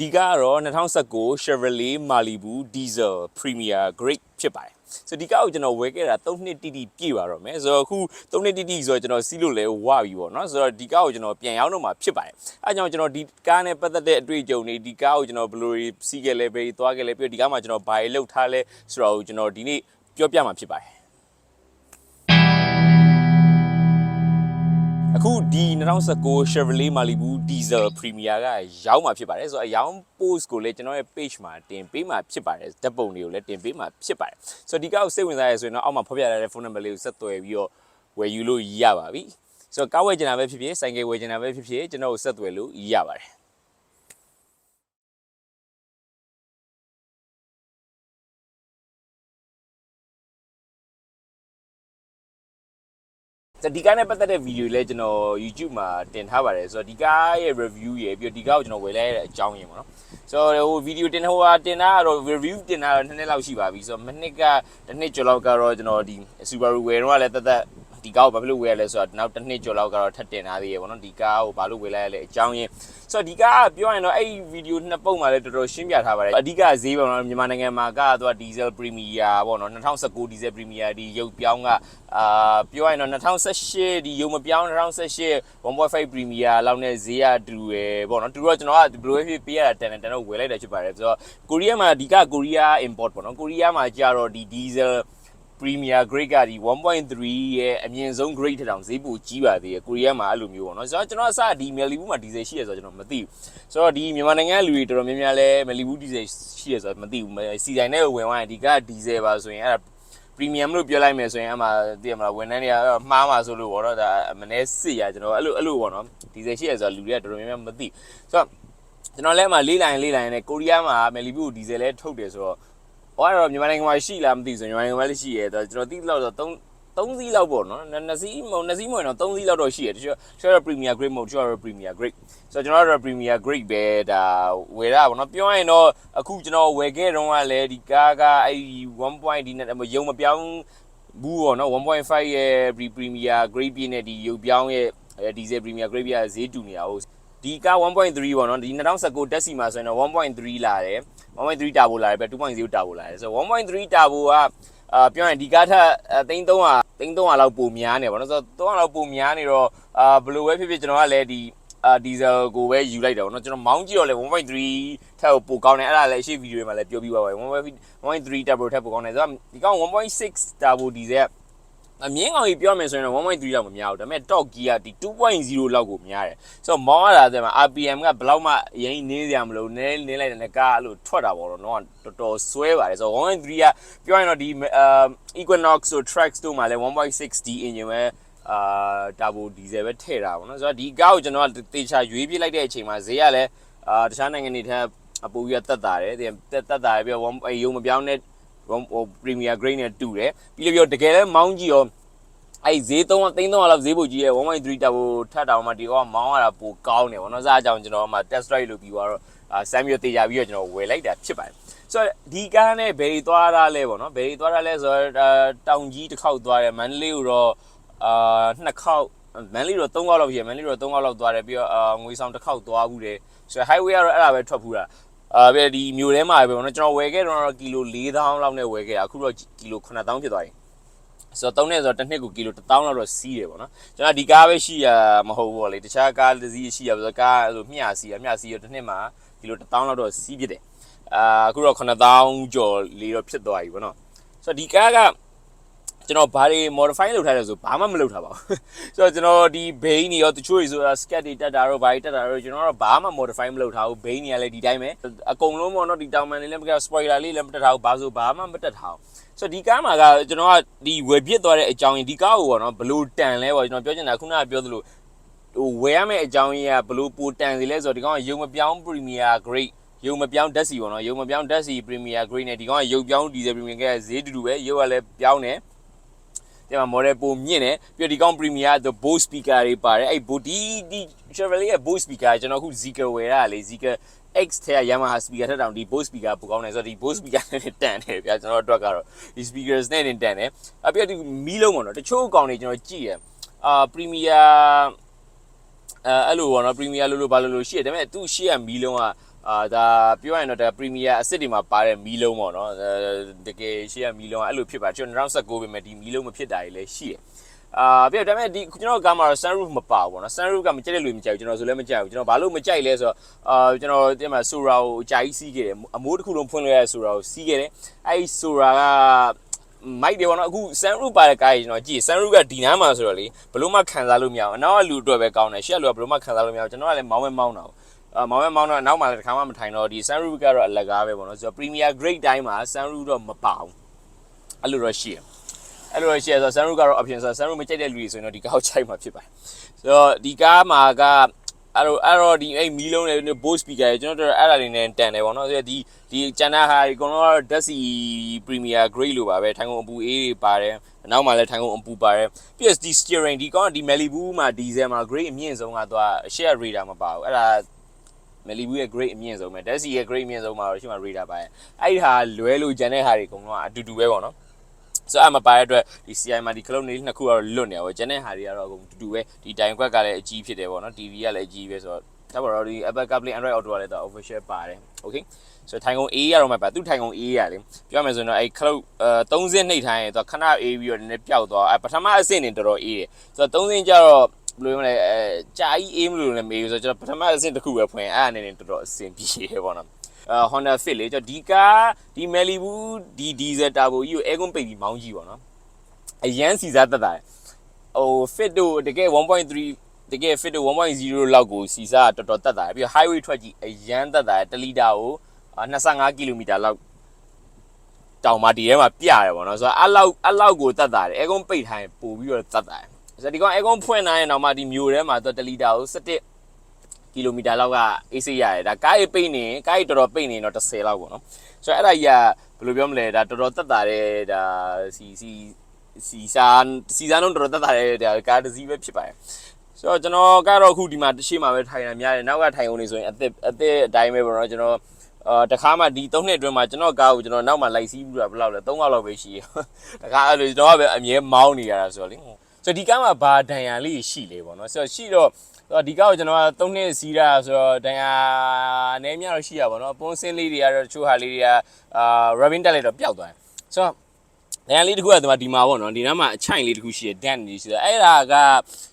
ဒီကားကတော့2019 Chevrolet Malibu Diesel Premier Grade ဖြစ်ပါတယ်ဆိုတော့ဒီကားကိုကျွန်တော်ဝယ်ခဲ့တာ3နှစ်တိတိပြည့်ပါတော့မယ်ဆိုတော့အခု3နှစ်တိတိဆိုတော့ကျွန်တော်စီးလို့လဲဝပြီပေါ့နော်ဆိုတော့ဒီကားကိုကျွန်တော်ပြန်ရောက်တော့မှာဖြစ်ပါတယ်အဲကြောင့်ကျွန်တော်ဒီကားနဲ့ပတ်သက်တဲ့အတွေ့အကြုံတွေဒီကားကိုကျွန်တော်ဘယ်လိုတွေစီးခဲ့လဲဘယ်တွေသွားခဲ့လဲပြီးတော့ဒီကားမှာကျွန်တော်ဘာတွေလုပ်ထားလဲဆိုတော့ကျွန်တော်ဒီနေ့ပြောပြမှာဖြစ်ပါတယ် 2019 Chevrolet Malibu Diesel Premier ကရောက်မှာဖြစ်ပါတယ်ဆိုတော့အရောင်း post ကိုလည်းကျွန်တော်ရဲ့ page မှာတင်ပေးမှာဖြစ်ပါတယ်ဓာတ်ပုံတွေကိုလည်းတင်ပေးမှာဖြစ်ပါတယ်ဆိုတော့ဒီကောက်စိတ်ဝင်စားရဆိုရင်တော့အောက်မှာဖော်ပြထားတဲ့ phone number လေးကိုဆက်သွယ်ပြီးတော့ဝယ်ယူလို့ရပါပြီဆိုတော့ကားဝယ်ချင်တာပဲဖြစ်ဖြစ်ဆိုင်ကယ်ဝယ်ချင်တာပဲဖြစ်ဖြစ်ကျွန်တော်ကိုဆက်သွယ်လို့ရပါတယ် ဒီကားနဲ့ပတ်သက်တဲ့ဗီဒီယိုလည်းကျွန်တော် YouTube မှာတင်ထားပါတယ်ဆိုတော့ဒီကားရဲ့ review ရယ်ပြီးတော့ဒီကားကိုကျွန်တော်ဝယ်လိုက်ရတဲ့အကြောင်းရင်းပေါ့နော်ဆိုတော့ဟိုဗီဒီယိုတင်ဟိုဟာတင်တာကတော့ review တင်တာတော့နှစ်နှစ်လောက်ရှိပါပြီဆိုတော့မနှစ်ကတစ်နှစ်ကျော်လောက်ကတော့ကျွန်တော်ဒီ Subaru ဝယ်တော့လည်းတက်တက် ဒီကားကိုဘာဖြစ်လို့ဝယ်ရလဲဆိုတော့နောက်တစ်နှစ်ကျော်လောက်ကတော့ထပ်တင်ထားသေးရပေါ့နော်ဒီကားကိုဘာလို့ဝယ်လိုက်ရလဲအကြောင်းရင်းဆိုတော့ဒီကားကပြောရင်တော့အဲ့ဒီဗီဒီယိုနှစ်ပုံမှာလည်းတော်တော်ရှင်းပြထားပါတယ်အဓိကဈေးပေါ့နော်မြန်မာနိုင်ငံမှာကတော့ Diesel Premier ပေါ့နော်2019 Diesel Premier ဒီရုပ်ပြောင်းကအာပြောရင်တော့2018ဒီရုပ်မပြောင်း2018 1.5 Premier လောက်နဲ့ဈေးရတူရယ်ပေါ့နော်တူတော့ကျွန်တော်ကဘယ်လိုဖြစ်ပေးရတာတန်တန်တန်တော့ဝယ်လိုက်တာဖြစ်ပါတယ်ဆိုတော့ကိုရီးယားမှာဒီကကိုရီးယား import ပေါ့နော်ကိုရီးယားမှာကြတော့ဒီ Diesel Premier Grade ကဒီ1.3ရဲ့အမြင့်ဆုံး grade ထက်တောင်ဈေးပိုကြီးပါသေးတယ်ကိုရီးယားမှာအဲ့လိုမျိုးပေါ့နော်ဆိုတော့ကျွန်တော်အစဒီ Malibu မှာ diesel ရှိရဆိုတော့ကျွန်တော်မသိဘူးဆိုတော့ဒီမြန်မာနိုင်ငံလူတွေတော်တော်များများလဲ Malibu diesel ရှိရဆိုတော့မသိဘူးစီဆိုင်နဲ့ဝင်သွားရင်ဒီက diesel ပါဆိုရင်အဲ့ဒါ premium လို့ပြောလိုက်မယ်ဆိုရင်အမှသိရမလားဝန်ထမ်းတွေကမှားမှာဆိုလို့ပေါ့နော်ဒါမနေ့စစ်ရကျွန်တော်အဲ့လိုအဲ့လိုပေါ့နော် diesel ရှိရဆိုတော့လူတွေကတော်တော်များများမသိဆိုတော့ကျွန်တော်လည်းအမှလေးလိုင်းလေးလိုင်းနဲ့ကိုရီးယားမှာ Malibu diesel လဲထုတ်တယ်ဆိုတော့ ဟောတော့မြန်မာနိုင်ငံမှာရှိလားမသိဘူးဆိုမြန်မာနိုင်ငံမှာလည်းရှိရဲဆိုတော့ကျွန်တော်သိလို့ဆိုတော့3 3စီးလောက်ပေါ့နော်နှစ်စီးမဟုတ်နှစ်စီးမဟုတ်တော့3စီးလောက်တော့ရှိရတချို့တချို့တော့ premier grade မဟုတ်တချို့တော့ premier grade ဆိုတော့ကျွန်တော်တို့ premier grade ပဲဒါဝယ်တာပေါ့နော်ပြောရရင်တော့အခုကျွန်တော်ဝယ်ခဲ့တော့ကလည်းဒီကားကအဲ့ဒီ1 point ဒီနဲ့ရုံမပြောင်းဘူးပေါ့နော်1.5ရဲ့ premier grade ပြည့်နဲ့ဒီရုပ်ပြောင်းရဲ့ diesel premier grade ပြည့်ဈေးတူနေတာဟုတ်ဒီကား1.3ပေါ့နော်ဒီ2019တက်စီမှာဆိုရင်တော့1.3လာတယ် 1.3တာဘိုလာတယ်ပဲ2.0တာဘိုလာတယ်ဆိုတော့1.3တာဘိုကအာပြောရင်ဒီကားထက်3300 3300လောက်ပိုများနေပါတော့ဆိုတော့300လောက်ပိုများနေတော့အာဘယ်လိုပဲဖြစ်ဖြစ်ကျွန်တော်ကလည်းဒီအာဒီဇယ်ကိုပဲယူလိုက်တာပေါ့နော်ကျွန်တော်မောင်းကြည့်တော့လေ1.3ထက်ပိုကောင်းတယ်အဲ့ဒါလည်းအရှိဗီဒီယိုတွေမှာလည်းပြောပြီးပါပါ1.3 turbo ထက်ပိုကောင်းတယ်ဆိုတော့ဒီကောင်1.6 turbo diesel အ မြင့်ကောင်ကြီးပြောမယ်ဆိုရင်တော့1.3လောက်မများဘူးဒါပေမဲ့ top gear ကဒီ2.0လောက်ကိုများတယ်ဆိုတော့မောင်းရတာတဲ့မှာ RPM ကဘယ်လောက်မှအရင်နင်းစရာမလိုနည်းနင်းလိုက်တဲ့ကားအဲ့လိုထွက်တာပေါ့တော့တော့တော်တော်ဆွဲပါတယ်ဆိုတော့1.3ကပြောရင်တော့ဒီ Equinox တို့ Trax တို့မှာလည်း 1.6D engine ပဲအာတာဘိုဒီဇယ်ပဲထည့်တာပေါ့နော်ဆိုတော့ဒီကားကိုကျွန်တော်ကတေချာရွေးပြလိုက်တဲ့အချိန်မှာဈေးကလည်းအာတခြားနိုင်ငံတွေထက်အပူကြီးတက်တာတယ်တက်တက်တာပြီးတော့ရုံမပြောင်းတဲ့ဟို Premier Grade နဲ့တူတယ်ပြီးလို့ပြောတကယ်လည်းမောင်းကြည့်ရောအဲ့ဈေး3သိန်း300လောက်ဈေးပိုကြီးရဲ့1.3 turbo ထပ်တောင်မှဒီကောမောင်းရတာပိုကောင်းတယ်ဗောနော်စားအကြောင်းကျွန်တော်မှ test drive လုပ်ပြီးတော့အာဆမ်ပြီးတေချာပြီးတော့ကျွန်တော်ဝယ်လိုက်တာဖြစ်ပါတယ်ဆိုတော့ဒီကားနဲ့ဘယ်သွားတာလဲဗောနော်ဘယ်သွားတာလဲဆိုတော့တောင်ကြီးတစ်ခေါက်သွားတယ်မန္တလေးကိုတော့အာနှစ်ခေါက်မန်လီတော့3ခေါက်လောက်ရှိတယ်မန်လီတော့3ခေါက်လောက်သွားတယ်ပြီးတော့အာငွေဆောင်တစ်ခေါက်သွားဘူးတယ်ဆိုတော့ highway ကတော့အဲ့ဒါပဲထွက်ဖူးတာ အာပြဒီမြို့ထဲမှာပဲပေါ့နော်ကျွန်တော်ဝယ်ခဲ့တော့ကီလို4000လောက်နဲ့ဝယ်ခဲ့တာအခုတော့ကီလို9000ဖြစ်သွားပြီဆိုတော့3နဲ့ဆိုတော့တစ်နှစ်ကိုကီလို1000လောက်တော့စီးတယ်ပေါ့နော်ကျွန်တော်ဒီကားပဲရှိရမဟုတ်ဘူးပေါ့လေတခြားကားတစ်စီးရှိရဆိုတော့ကားအဲ့လိုမျှစီးရမျှစီးရတစ်နှစ်မှာကီလို1000လောက်တော့စီးဖြစ်တယ်အာအခုတော့9000ကျော်လေးတော့ဖြစ်သွားပြီပေါ့နော်ဆိုတော့ဒီကားက ကျွန်တော်ဘာတွေ modify လုပ်ထားလဲဆိုဘာမှမလုပ်ထားပါဘူးဆိုတော့ကျွန်တော်ဒီ bane တွေရောတချို့တွေဆိုတာ scat တွေတက်တာတော့ဘာတွေတက်တာတော့ကျွန်တော်တော့ဘာမှ modify မလုပ်ထားဘူး bane တွေကလည်းဒီတိုင်းပဲအကုန်လုံးပေါ့နော်ဒီတောင်ပန်လေးလည်းမက spoiler လေးလည်းမတက်ထားဘူးဘာဆိုဘာမှမတက်ထားဘူးဆိုတော့ဒီကားမှာကကျွန်တော်ကဒီဝယ်ပြစ်သွားတဲ့အကြောင်းရင်းဒီကားကိုပေါ့နော်ဘလို့တန်လဲပေါ့ကျွန်တော်ပြောချင်တာခုနကပြောသလိုဟိုဝယ်ရမယ့်အကြောင်းရင်းကဘလို့ပိုတန်စီလဲဆိုတော့ဒီကောင်ကရုံမပြောင်း premier grade ရုံမပြောင်းဓာတ်စီပေါ့နော်ရုံမပြောင်းဓာတ်စီ premier grade နဲ့ဒီကောင်ကရုပ်ပြောင်း diesel premier ကဈေးတူတူပဲရုပ်ကလည်းပြောင်းတယ် ဒီမှာ model ပုံမြင့်တယ်ပြီးတော့ဒီကောင် premier က Bose speaker တွေပါတယ်အဲ့ Bose ဒီဒီ Chevrolet ရဲ့ Bose speaker ကျွန်တော်အခု Zeekr ဝယ်ရတာလေ Zeekr X ထဲက Yamaha speaker ထက်တောင်ဒီ Bose speaker ပိုကောင်းတယ်ဆိုတော့ဒီ Bose speaker နဲ့တန်တယ်ဗျာကျွန်တော်တို့အတွက်ကတော့ဒီ speakers နဲ့တင်တန်တယ်အပြည့်ဒီမီးလုံးပေါ့နော်တချို့အကောင်တွေကျွန်တော်ကြည့်ရအာ premier အဲအဲ့လိုပေါ့နော် premier လို့လို့ဘာလို့လို့ရှိရဒါပေမဲ့သူ့ရှိရမီးလုံးက အာဒါပြောရရင်တော့ဒါ Premier အစ်စ်တွေမှာပါတဲ့မီလုံးပေါ့နော်အဲတကယ်ရှိရမီလုံးအဲ့လိုဖြစ်ပါကျွန်တော်2019ပဲမဲ့ဒီမီလုံးမဖြစ်တာကြီးလည်းရှိတယ်အာပြတော့ဒါပေမဲ့ဒီကျွန်တော်ကမှာ sunroof မပါဘူးပေါ့နော် sunroof ကမကြိုက်တဲ့လူမကြိုက်ဘူးကျွန်တော်ဆိုလည်းမကြိုက်ဘူးကျွန်တော်ဘာလို့မကြိုက်လဲဆိုတော့အာကျွန်တော်ဒီမှာ Sora ကိုအကြိုက်စီးခဲ့တယ်အမိုးတစ်ခုလုံးဖွင့်လို့ရတဲ့ Sora ကိုစီးခဲ့တယ်အဲ့ဒီ Sora ကမိုက်တယ်ပေါ့နော်အခု sunroof ပါတဲ့ကားကြီးကျွန်တော်ကြည့် sunroof ကဒီနားမှာဆိုတော့လေဘလို့မှခံစားလို့မရအောင်အနောက်ကလူအတွက်ပဲကောင်းတယ်ရှေ့ကလူကဘလို့မှခံစားလို့မရအောင်ကျွန်တော်ကလည်းမောင်းမဲမောင်းတာပေါ့အာ မောင်မဲမောင်းတော့နောက်မှတစ်ခါမှမထိုင်တော့ဒီ sunroof ကတော့အလကားပဲပေါ့နော်ဆိုတော့ premier grade တိုင်းမှာ sunroof တော့မပါဘူးအဲ့လိုတော့ရှိတယ်အဲ့လိုတော့ရှိရဆိုတော့ sunroof ကတော့ option ဆိုတော့ sunroof မကြိုက်တဲ့လူတွေဆိုရင်တော့ဒီကားကိုချိန်မှာဖြစ်ပါတယ်ဆိုတော့ဒီကားမှာကအဲ့တော့အဲ့တော့ဒီအဲ့မီးလုံးနဲ့ Bose speaker တွေကျွန်တော်တို့အဲ့ဒါလေးနဲ့တန်တယ်ပေါ့နော်ဆိုတော့ဒီဒီကျန်တဲ့ဟာဒီကောင်တော့ Desi Premier Grade လို့ပါပဲထိုင်ကုန်အပူအေးတွေပါတယ်နောက်မှလည်းထိုင်ကုန်အပူပါတယ်ပြီးတော့ဒီ steering ဒီကောင်ကဒီ Malibu မှာ diesel မှာ grade အမြင့်ဆုံးကတော့ share radar မပါဘူးအဲ့ဒါ Malibu ရဲ့ grade အမြင့်ဆုံးပဲ Desi ရဲ့ grade အမြင့်ဆုံးမှာတော့ရှိမှ radar ပါရဲ့အဲ့ဒီဟာလွဲလို့ကျန်တဲ့ဟာတွေအကုန်လုံးကအတူတူပဲပေါ့နော်ဆိုတော့အမပါတဲ့အတွက်ဒီ CI မှာဒီ clone လေးနှစ်ခုကတော့လွတ်နေပါပဲကျန်တဲ့ဟာတွေကတော့အကုန်တူတူပဲဒီတိုင်ခွက်ကလည်းအကြီးဖြစ်တယ်ပေါ့နော် TV ကလည်းအကြီးပဲဆိုတော့ဒါပါတော့ဒီ Apple CarPlay Android Auto ကလည်းတော့ official ပါတယ် okay ဆိုတော့ထိုင်ကုန် A ရတော့မှပါသူထိုင်ကုန် A ရလေပြောမယ်ဆိုရင်တော့အဲ့ cloud အဲ30နှိပ်ထိုင်းရင်တော့ခဏ A ပြီးတော့နည်းနည်းပျောက်သွားအဲပထမအဆင့်နေတော်တော် A တယ်ဆိုတော့30ကျတော့ ဘယ်လိုမလဲအဲကြာကြီး A မလို့လည်းမေးဘူးဆိုတော့ကျွန်တော်ပထမအဆင့်တစ်ခုပဲဖွင့်အဲ့အနေနဲ့တော်တော်အဆင်ပြေတယ်ပေါ့နော်အာ Honda Fit လေကျွန်တော်ဒီကားဒီ Malibu ဒီ diesel turbo ကြီးကို aircon ပိတ်ပြီးမောင်းကြည့်ပေါ့နော်အရန်စီစားတက်တာဟို Fit တို့တကယ်1.3တကယ် fit တို့1.0လောက်ကိုစီစားတော်တော်တက်တာပြီးတော့ highway ထွက်ကြည့်အရန်တက်တာ1လီတာကို25ကီလိုမီတာလောက်တောင်မာဒီထဲမှာပြရတယ်ပေါ့နော်ဆိုတော့အဲ့လောက်အဲ့လောက်ကိုတက်တာတယ်အဲကုန်းပိတ်ထိုင်ပို့ပြီးတော့တက်တာတယ် ဆိုတော့ဒီကောင်အဲကုန်းဖွင့်နိုင်ရင်တော့မှဒီမျိုးထဲမှာတော့1လီတာကို17ကီလိုမီတာလောက်ကအေးစေးရတယ်ဒါကားရေးပိတ်နေကားရေးတော်တော်ပိတ်နေတော့10လောက်ပေါ့နော်ဆိုတော့အဲ့ဒါကြီးကဘယ်လိုပြောမလဲဒါတော်တော်တက်တာတဲ့ဒါစီစီစီစာစီစာလုံးတော်တော်တက်တာတဲ့ဒါကားတစ်စီးပဲဖြစ်ပါတယ်ဆိုတော့ကျွန်တော်ကတော့အခုဒီမှာတစ်ရှိမှပဲထိုင်ရများတယ်နောက်ကထိုင်အောင်နေဆိုရင်အသက်အသက်အတိုင်းပဲပေါ့နော်ကျွန်တော်အာတခါမှဒီ၃နှစ်အတွင်းမှာကျွန်တော်ကားကိုကျွန်တော်နောက်မှလိုက်စီးဘူးတာဘယ်လောက်လဲ၃កောက်လောက်ပဲရှိရတခါအဲ့လိုကျွန်တော်ကပဲအမြဲမောင်းနေရတာဆိုတော့လေ ဆိုတော့ဒီကားမှာဘာဒဏ်ရာလေးရှိလေပေါ့နော်ဆိုတော့ရှိတော့ဒီကားကိုကျွန်တော်က၃နှစ်စီးတာဆိုတော့ဒဏ်ရာအနေများတော့ရှိရပါတော့ပုံစင်းလေးတွေကတော့တချို့ဟာလေးတွေကအာ rubbing တက်လိုက်တော့ပျောက်သွားတယ်ဆိုတော့ နေရာလေးတစ်ခုကဒီမှာဒီမှာပေါ့နော်ဒီနားမှာအချိုင်လေးတစ်ခုရှိတယ်ဒန်လေးရှိတယ်အဲ့ဒါက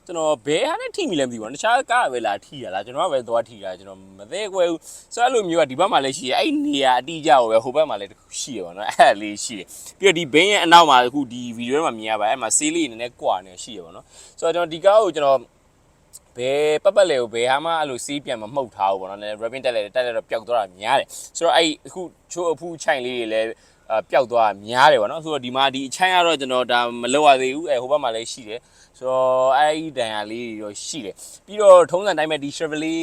ကျွန်တော်ဘဲဟာနဲ့ထိမိလဲမသိဘူးတခြားကားပဲလာထိရလားကျွန်တော်ကပဲသွားထိတာကျွန်တော်မသိခွဲဘူးဆိုတော့အဲ့လိုမျိုးကဒီဘက်မှာလည်းရှိတယ်အဲ့နေရာအတိအကျကိုပဲဟိုဘက်မှာလည်းတစ်ခုရှိရပါတော့အဲ့လေးရှိတယ်ပြီးတော့ဒီဘင်းရဲ့အနောက်မှာအခုဒီဗီဒီယိုထဲမှာမြင်ရပါအဲ့မှာဆေးလေးနည်းနည်းကွာနေရှိရပါတော့ဆိုတော့ကျွန်တော်ဒီကားကိုကျွန်တော်ဘယ်ပတ်ပတ်လဲကိုဘယ်ဟာမှအဲ့လိုစီးပြန်မမှုတ်ထားဘူးပေါ့နော်။ ribbon တက်လဲတက်လဲတော့ပျောက်သွားတာများတယ်။ဆိုတော့အဲ့အခုချိုးအဖူးချိုင်လေးတွေလည်းအ ပျောက်သွားများတယ်ပေါ့နော်ဆိုတော့ဒီမှာဒီအချိုင်းကတော့ကျွန်တော်ဒါမလောက်ရသေးဘူးအဲဟိုဘက်မှာလည်းရှိတယ်ဆိုတော့အဲဒီဒဏ်ရာလေးတွေတော့ရှိတယ်ပြီးတော့ထုံးစံတိုင်းပဲဒီ Chevrolet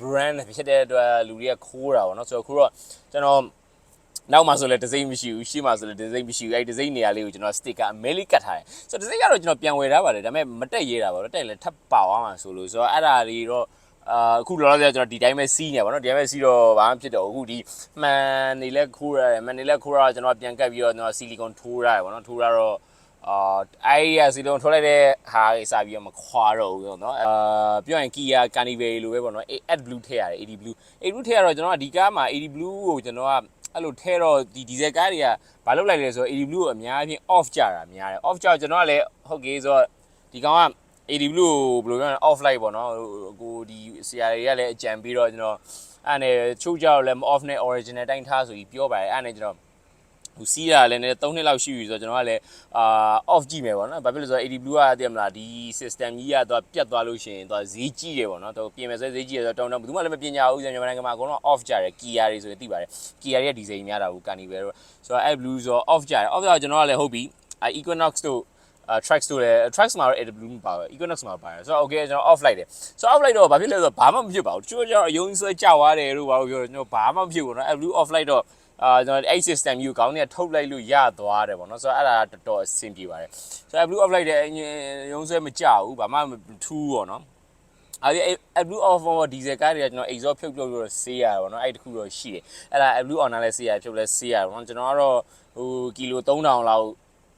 brand ဖြစ်တဲ့အတွက်လူတွေကခိုးတာပေါ့နော်ဆိုတော့ခုတော့ကျွန်တော်နောက်မှာဆိုလည်းဒီဇိမ့်မရှိဘူးရှေ့မှာဆိုလည်းဒီဇိမ့်မရှိဘူးအဲဒီဒီဇိမ့်နေရာလေးကိုကျွန်တော် sticker အမဲလေးကတ်ထားတယ်ဆိုတော့ဒီဇိမ့်ကတော့ကျွန်တော်ပြန်ဝယ်ထားပါတယ်ဒါပေမဲ့မတက်ရဲတာပါတော့တက်လည်းထပ်ပါသွားမှာဆိုလို့ဆိုတော့အဲ့ဒါလေးတော့ အာအခုလောလောဆယ်ကျွန်တော်ဒီတိုင်းပဲစီးနေပါတော့ဒီတိုင်းပဲစီးတော့ဘာမှဖြစ်တော့အခုဒီမှန်နေလက်ခိုးရတယ်မှန်နေလက်ခိုးရတော့ကျွန်တော်ပြန်ကပ်ပြီးတော့ကျွန်တော်ဆီလီကွန်ထိုးရတယ်ပေါ့နော်ထိုးရတော့အာအဲ့ရစီလုံးထိုးလိုက်တဲ့ဟာကြီးစပြီးတော့မခွာတော့ဘူးပေါ့နော်အာပြောရင် Kia Carnival လိုပဲပေါ့နော် AD Blue ထည့်ရတယ် AD Blue AD Blue ထည့်ရတော့ကျွန်တော်ကဒီကားမှာ AD Blue ကိုကျွန်တော်ကအဲ့လိုထဲတော့ဒီဒီဇယ်ကားတွေကဘာလုပ်လိုက်လဲဆိုတော့ AD Blue ကိုအများအပြား off ကြတာများတယ် off ကြတော့ကျွန်တော်ကလည်းဟုတ်ကဲဆိုတော့ဒီကောင်က AD Blue ကိုဘယ်လိုပြောလဲ off light ပေါ့နော်ကိုဒီဆရာတွေကလည်းအကြံပြီးတော့ကျွန်တော်အဲ့နဲ့ချိုးကြတော့လည်း off နဲ့ original တိုင်းထားဆိုပြီးပြောပါတယ်အဲ့နဲ့ကျွန်တော်ဟိုစီးရလည်းနည်း3နှစ်လောက်ရှိပြီဆိုတော့ကျွန်တော်ကလည်းအာ off ကြည့်မယ်ပေါ့နော်ဘာဖြစ်လို့ဆိုတော့ AD Blue ကသိရမလားဒီ system ကြီးကတော့ပြတ်သွားလို့ရှိရင်တော့ဈေးကြီးတယ်ပေါ့နော်တော့ပြင်မယ်ဆိုဈေးကြီးတယ်ဆိုတော့တောင်းတော့ဘယ်သူမှလည်းမပညာဘူးမြန်မာနိုင်ငံမှာအကုန်လုံး off ကြတယ် Kia တွေဆိုရင်သိပါတယ် Kia ရဲ့ဒီဇိန်များတာဘူး Carnival တော့ဆိုတော့အဲ့ Blue ဆိုတော့ off ကြတယ် off တော့ကျွန်တော်ကလည်းဟုတ်ပြီ Equinox တို့အာ tracks တို့လည်း tracks မှာတော့ AW မပါဘူး Equinox မှာပါတယ်ဆိုတော့ okay ကျွန်တော် off လိုက်တယ်ဆိုတော့ off လိုက်တော့ဘာဖြစ်လဲဆိုတော့ဘာမှမဖြစ်ပါဘူးတချို့ကျတော့အယုံဆွဲကြောက်သွားတယ်လို့ဘာလို့ပြောတော့ကျွန်တော်ဘာမှမဖြစ်ဘူးเนาะ AW off လိုက်တော့အာကျွန်တော်အဲ့ system ကြီးကိုကောင်းနေထုတ်လိုက်လို့ရသွားတယ်ပေါ့နော်ဆိုတော့အဲ့ဒါတော်တော်အဆင်ပြေပါတယ်ဆိုတော့ AW off လိုက်တဲ့အရင်ရုံးဆွဲမကြောက်ဘူးဘာမှမထူးပေါ့နော်အဲ့ဒီ blue off for diesel ကားတွေကကျွန်တော် exhaust ဖြုတ်ဖြုတ်လို့ဆေးရတယ်ပေါ့နော်အဲ့ဒီတစ်ခုတော့ရှိတယ်အဲ့ဒါ blue on လည်းဆေးရဖြုတ်လဲဆေးရတယ်ပေါ့နော်ကျွန်တော်ကတော့ဟိုကီလို3000လောက်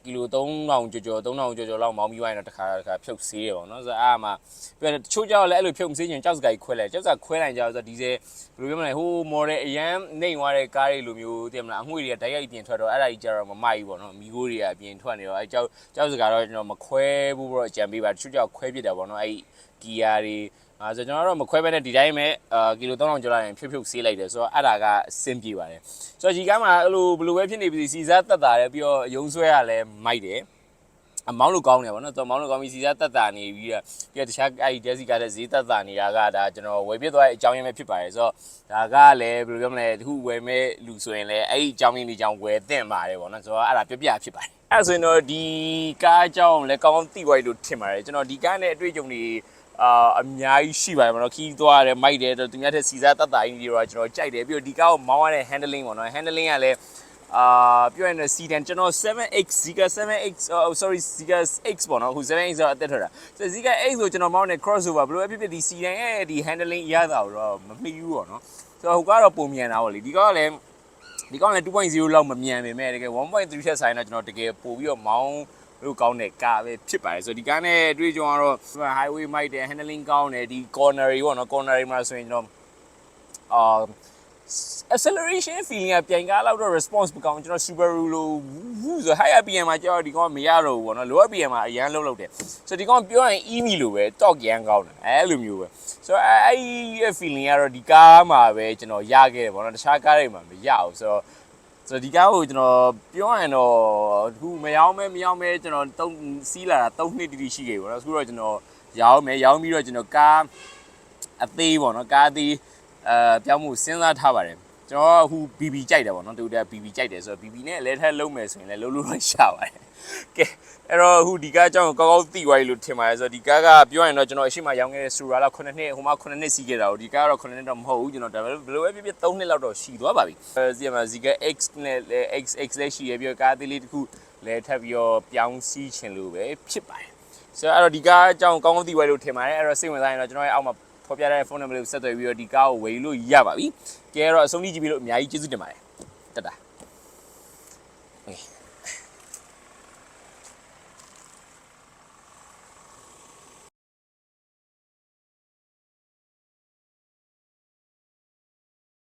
ကီလို3000ကျော်ကျော်3000ကျော်ကျော်လောက်မောင်းပြီးသွားရင်တော့တစ်ခါတစ်ခါဖြုတ်ဆေးတယ်ပေါ့နော်ဆိုတော့အားမှာပြီးတော့တချို့ကြောက်လည်းအဲ့လိုဖြုတ်မဆေးချင်ကြောက်စကိုက်ခွဲလိုက်ကြောက်စခွဲလိုက်ကြတော့ဒီဇယ်ဘယ်လိုပြောမလဲဟိုမော်ဒယ်အရန်နှိမ်သွားတဲ့ကားတွေလိုမျိုးသိမလားအငွေတွေကတိုက်ရိုက်ပြင်ထွက်တော့အဲ့ဒါကြီးကြတော့မမိုက်ဘူးပေါ့နော်မီကိုတွေကအပြင်ထွက်နေတော့အဲ့ကြောက်ကြောက်စကားတော့ကျွန်တော်မခွဲဘူးပေါ့အကြံပေးပါတချို့ကြောက်ခွဲပြစ်တယ်ပေါ့နော်အဲ့ဂီယာတွေအဲဆိုကျွန်တော်တို့မခွဲဘဲနဲ့ဒီတိုင်းပဲအာကီလို3000ကျော်လိုက်ရင်ဖြုတ်ဖြုတ်ဆေးလိုက်တယ်ဆိုတော့အဲ့ဒါကအဆင်ပြေပါတယ်ဆိုတော့ဒီကားမှာအဲ့လိုဘယ်လိုပဲဖြစ်နေပြီစီစားတက်တာတယ်ပြီးတော့ရုံဆွဲရလဲမိုက်တယ်အမောင်းလို့ကောင်းတယ်ဗောနော်တော့မောင်းလို့ကောင်းပြီစီစားတက်တာနေပြီးတော့ပြီးတော့တခြားအဲ့ဒီဒက်စီကတဲ့ဈေးတက်တာနေတာကဒါကျွန်တော်ဝယ်ပြစ်သွားတဲ့အကြောင်းရင်းပဲဖြစ်ပါတယ်ဆိုတော့ဒါကလည်းဘယ်လိုပြောမလဲတခုဝယ်မဲ့လူဆိုရင်လည်းအဲ့ဒီအကြောင်းရင်းတွေကြောင့်ဝယ်သင့်ပါတယ်ဗောနော်ဆိုတော့အဲ့ဒါပြပြဖြစ်ပါတယ်အဲ့ဆိုရင်တော့ဒီကားအကြောင်းလည်းကောင်းကောင်းသိသွားပြီလို့ထင်ပါတယ်ကျွန်တော်ဒီကားနဲ့အတွေ့အကြုံတွေ အာအများကြီးရှိပါတယ်ဗောနော်ခီးသွားရတယ်မိုက်တယ်သူများထက်စီစားတတ်တာကြီးတွေတော့ကျွန်တော်ကြိုက်တယ်ပြီးတော့ဒီကားကိုမောင်းရတဲ့ handling ပေါ့နော် handling ကလည်းအာပြောရင်စီတန်ကျွန်တော် 7x Zika 7x oh sorry Zika X ပေါ့နော်အခု 7x တော့အသက်ထွက်တာဆို Zika X ကိုကျွန်တော်မောင်းတဲ့ crossover ဘယ်လိုပဲဖြစ်ဖြစ်ဒီစီတန်ရဲ့ဒီ handling ရတာတော့မမိဘူးပေါ့နော်ဆိုတော့ဟိုကတော့ပုံမြန်တာပေါ့လေဒီကားကလည်းဒီကောင်လည်း2.0လောက်မမြန်ပေမဲ့တကယ်1.3ထက်ဆိုင်တော့ကျွန်တော်တကယ်ပို့ပြီးတော့မောင်း လို့ကောင်းတဲ့ကားပဲဖြစ်ပါတယ်ဆိုတော့ဒီကားနဲ့အတွေ့အကြုံကတော့ highway မိုက်တယ် handling ကောင်းတယ်ဒီ corner တွေပေါ့နော် corner တွေမှာဆိုရင်ကျွန်တော်အာ acceleration feeling ကပြန်ကားလောက်တော့ response မကောင်းကျွန်တော် Subaru လို့ဝူးဆို high RPM မှာကြောက်ဒီကောင်ကမရတော့ဘူးပေါ့နော် low RPM မှာအရန်လုံးလောက်တယ်ဆိုတော့ဒီကောင်ပြောရင် EV လို့ပဲ torque ရန်ကောင်းတယ်အဲလိုမျိုးပဲဆိုတော့အဲအဲ့ဒီ feeling ကတော့ဒီကားမှာပဲကျွန်တော်ရခဲ့တယ်ပေါ့နော်တခြားကားတွေမှာမရဘူးဆိုတော့ ဆိုတော့ဒီကားကိုကျွန်တော်ပြောရရင်တော့အခုမရောင်းမဲမရောင်းမဲကျွန်တော်တုံးစီးလာတာ3နှစ်တိတိရှိခဲ့ပြီပေါ့နော်အခုတော့ကျွန်တော်ရောင်းမယ်ရောင်းပြီးတော့ကျွန်တော်ကားအသေးပေါ့နော်ကားအသေးအဲပြောင်းမှုစဉ်းစားထားပါတယ် ကျွန်တော်အခု BB ကြိုက်တယ်ပေါ့နော်တူတက် BB ကြိုက်တယ်ဆိုတော့ BB နဲ့လဲထက်လုံးမယ်ဆိုရင်လည်းလုံးလို့တော့ရှာပါတယ်ကဲအဲ့တော့အခုဒီကားအကြောင်းကိုကောင်းကောင်းသိသွားပြီလို့ထင်ပါတယ်ဆိုတော့ဒီကားကပြောရရင်တော့ကျွန်တော်အရှိမရောင်းခဲ့တဲ့ Sura လောက်9နှစ်ဟိုမှာ9နှစ်စီးခဲ့တာကိုဒီကားကတော့9နှစ်တော့မဟုတ်ဘူးကျွန်တော်ဒါပေမဲ့ဘယ်လိုပဲဖြစ်ဖြစ်3နှစ်လောက်တော့ရှိသွားပါပြီအဲဒီမှာ Zika X နဲ့လည်း XX လည်းရှိရပြီးတော့ကားသေးလေးတစ်ခုလည်းထပ်ပြီးတော့ပြောင်းစီးချင်လို့ပဲဖြစ်ပါတယ်ဆိုတော့အဲ့တော့ဒီကားအကြောင်းကောင်းကောင်းသိသွားပြီလို့ထင်ပါတယ်အဲ့တော့စိတ်ဝင်စားရင်တော့ကျွန်တော်ရဲ့အောက်မှာ ဖော်ပြတဲ့ဖုန်းနံပါတ်လေးကိုဆက်သွယ်ပြီးတော့ဒီကားကိုဝယ်လို့ရပါပြီကဲအဲ့တော့အဆုံးထိကြည့်ပြီးလို့အများကြီးကျေးဇူးတင်ပါတယ်တတ်တာ